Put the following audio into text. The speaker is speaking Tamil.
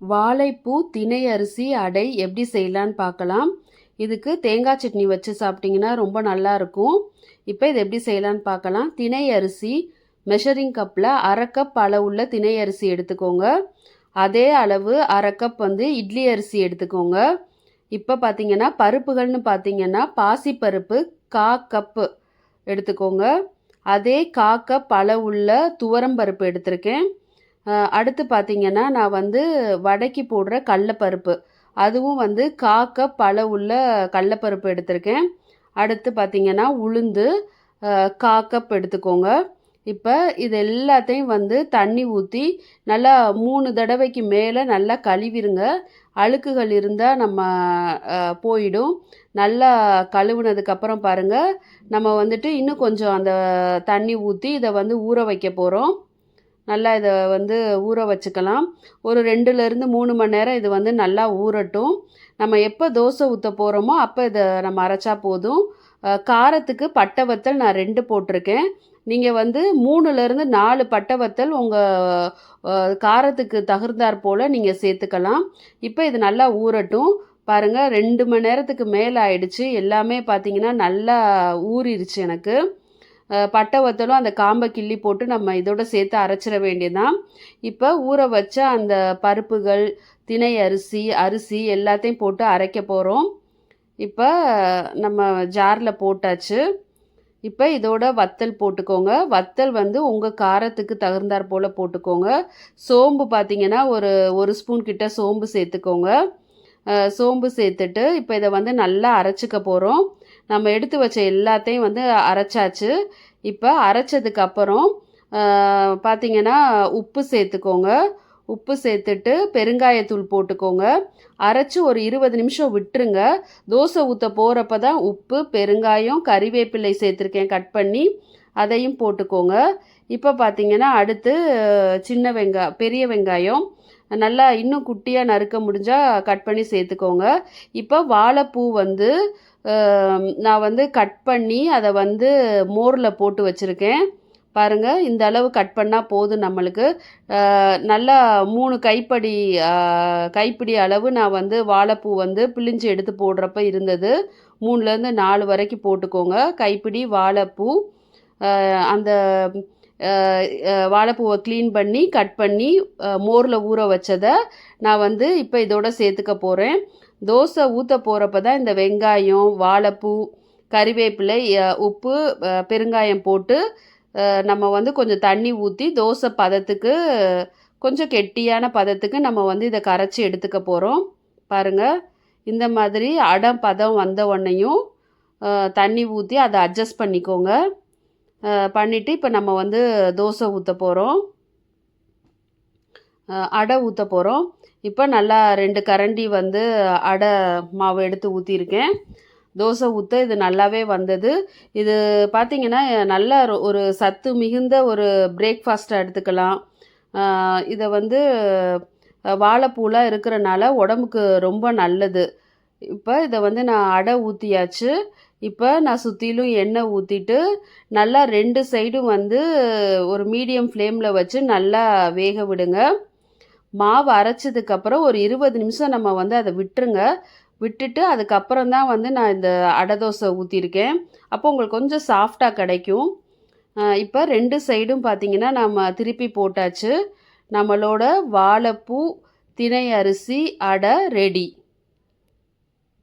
வாழைப்பூ தினை அரிசி அடை எப்படி செய்யலான்னு பார்க்கலாம். இதுக்கு தேங்காய் சட்னி வச்சு சாப்பிட்டிங்கன்னா ரொம்ப நல்லா இருக்கும். இப்போ இது எப்படி செய்யலான்னு பார்க்கலாம். திணை அரிசி மெஷரிங் கப்பில் அரை கப் அளவுள்ள திணையரிசி எடுத்துக்கோங்க. அதே அளவு அரை கப் வந்து இட்லி அரிசி எடுத்துக்கோங்க. இப்போ பார்த்தீங்கன்னா பருப்புகள்னு பார்த்தீங்கன்னா பாசிப்பருப்பு கா கப்பு எடுத்துக்கோங்க. அதே கா கப் அளவுள்ள துவரம் பருப்பு எடுத்திருக்கேன். அடுத்து பார்த்திங்கன்னா நான் வந்து வடைக்கு போடுற கடலப்பருப்பு அதுவும் வந்து காக்க பழ உள்ள கடலப்பருப்பு எடுத்திருக்கேன். அடுத்து பார்த்திங்கன்னா உளுந்து காக்கப் எடுத்துக்கோங்க. இப்போ இது எல்லாத்தையும் வந்து தண்ணி ஊற்றி நல்லா மூணு தடவைக்கு மேலே நல்லா கழுவிருங்க. அழுக்குகள் இருந்தால் நம்ம போயிடும். நல்லா கழுவுனதுக்கப்புறம் பாருங்கள் நம்ம வந்துட்டு இன்னும் கொஞ்சம் அந்த தண்ணி ஊற்றி இதை வந்து ஊற வைக்க போகிறோம் நல்லா இதை வந்து ஊற வச்சுக்கலாம். ஒரு ரெண்டுலேருந்து மூணு மணி நேரம் இது வந்து நல்லா ஊறட்டும். நம்ம எப்போ தோசை ஊற்ற போகிறோமோ அப்போ இதை நம்ம அரைச்சா போதும். காரத்துக்கு பட்டை வத்தல் நான் ரெண்டு போட்டிருக்கேன். நீங்கள் வந்து மூணுலேருந்து நாலு பட்டை வத்தல் உங்கள் காரத்துக்கு தகுந்தாற் போல் நீங்கள் சேர்த்துக்கலாம். இப்போ இது நல்லா ஊறட்டும். பாருங்கள் ரெண்டு மணி நேரத்துக்கு மேலே ஆயிடுச்சு. எல்லாமே பார்த்தீங்கன்னா நல்லா ஊறிடுச்சு எனக்கு. பட்டை வத்தலும் அந்த காம்பை கிள்ளி போட்டு நம்ம இதோட சேர்த்து அரைச்சிட வேண்டியதுதான். இப்போ ஊற வச்ச அந்த பருப்புகள் திணை அரிசி அரிசி எல்லாத்தையும் போட்டு அரைக்க போகிறோம் இப்போ நம்ம ஜாரில் போட்டாச்சு. இப்போ இதோட வத்தல் போட்டுக்கோங்க. வத்தல் வந்து உங்கள் காரத்துக்கு தகுந்தாற் போல் போட்டுக்கோங்க. சோம்பு பார்த்தீங்கன்னா ஒரு ஒரு ஸ்பூன் கிட்ட சோம்பு சேர்த்துக்கோங்க. சோம்பு சேர்த்துட்டு இப்போ இதை வந்து நல்லா அரைச்சிக்க போகிறோம் நம்ம எடுத்து வச்ச எல்லாத்தையும் வந்து அரைச்சாச்சு. இப்போ அரைச்சதுக்கு அப்புறம் பார்த்தீங்கன்னா உப்பு சேர்த்துக்கோங்க. உப்பு சேர்த்துட்டு பெருங்காயத்தூள் போட்டுக்கோங்க. அரைச்சி ஒரு இருபது நிமிஷம் விட்டுருங்க. தோசை ஊற்ற போகிறப்ப தான் உப்பு பெருங்காயம் கறிவேப்பிலை சேர்த்துருக்கேன் கட் பண்ணி அதையும் போட்டுக்கோங்க. இப்போ பார்த்தீங்கன்னா அடுத்து சின்ன வெங்காயம் பெரிய வெங்காயம் நல்லா இன்னும் குட்டியாக நறுக்க முடிஞ்சால் கட் பண்ணி சேர்த்துக்கோங்க. இப்போ வாழைப்பூ வந்து நான் வந்து கட் பண்ணி அதை வந்து மோரில் போட்டு வச்சுருக்கேன். பாருங்கள் இந்த அளவு கட் பண்ணால் போதும் நம்மளுக்கு. நல்லா மூணு கைப்படி கைப்பிடி அளவு நான் வந்து வாழைப்பூ வந்து பிழிஞ்சு எடுத்து போடுறப்ப இருந்தது. மூணுலேருந்து நாலு வரைக்கும் போட்டுக்கோங்க. கைப்பிடி வாழைப்பூ அந்த வாழைப்பூவை க்ளீன் பண்ணி கட் பண்ணி மோரில் ஊற வச்சதை நான் வந்து இப்போ இதோட சேர்த்துக்க போகிறேன் தோசை ஊற்ற போகிறப்ப தான் இந்த வெங்காயம் வாழைப்பூ கறிவேப்பிலை உப்பு பெருங்காயம் போட்டு நம்ம வந்து கொஞ்சம் தண்ணி ஊற்றி தோசை பதத்துக்கு கொஞ்சம் கெட்டியான பதத்துக்கு நம்ம வந்து இதை கரைச்சி எடுத்துக்க போகிறோம் பாருங்கள் இந்த மாதிரி அடம் பதம் வந்த உடனேயும் தண்ணி ஊற்றி அதை அட்ஜஸ்ட் பண்ணிக்கோங்க. பண்ணிவிட்டு இப்போ நம்ம வந்து தோசை ஊற்ற போகிறோம் அடை ஊற்ற போகிறோம் இப்போ நல்லா ரெண்டு கரண்டி வந்து அடை மாவு எடுத்து ஊற்றிருக்கேன் தோசை ஊற்ற இது நல்லாவே வந்தது. இது பார்த்திங்கன்னா நல்ல ஒரு- சத்து மிகுந்த ஒரு பிரேக்ஃபாஸ்ட்டை எடுத்துக்கலாம். இதை வந்து அஹ், வாழைப்பூலாம் இருக்கிறனால உடம்புக்கு ரொம்ப நல்லது. இப்போ இதை வந்து நான் அடை ஊற்றியாச்சு இப்போ நான் சுற்றிலும் எண்ணெய் ஊற்றிட்டு நல்லா ரெண்டு சைடும் வந்து ஒரு மீடியம் ஃப்ளேமில் வச்சு நல்லா வேக விடுங்க. மாவு அரைச்சதுக்கப்புறம் ஒரு இருபது நிமிஷம் நம்ம வந்து அதை விட்டுருங்க. விட்டுட்டு அதுக்கப்புறம் தான் வந்து நான் இந்த அடை தோசை ஊற்றிருக்கேன் அப்போ உங்களுக்கு கொஞ்சம் சாஃப்டாக கிடைக்கும். இப்போ ரெண்டு சைடும் பார்த்திங்கன்னா நம்ம திருப்பி போட்டாச்சு. நம்மளோட வாழைப்பூ திணை அரிசி அடை ரெடி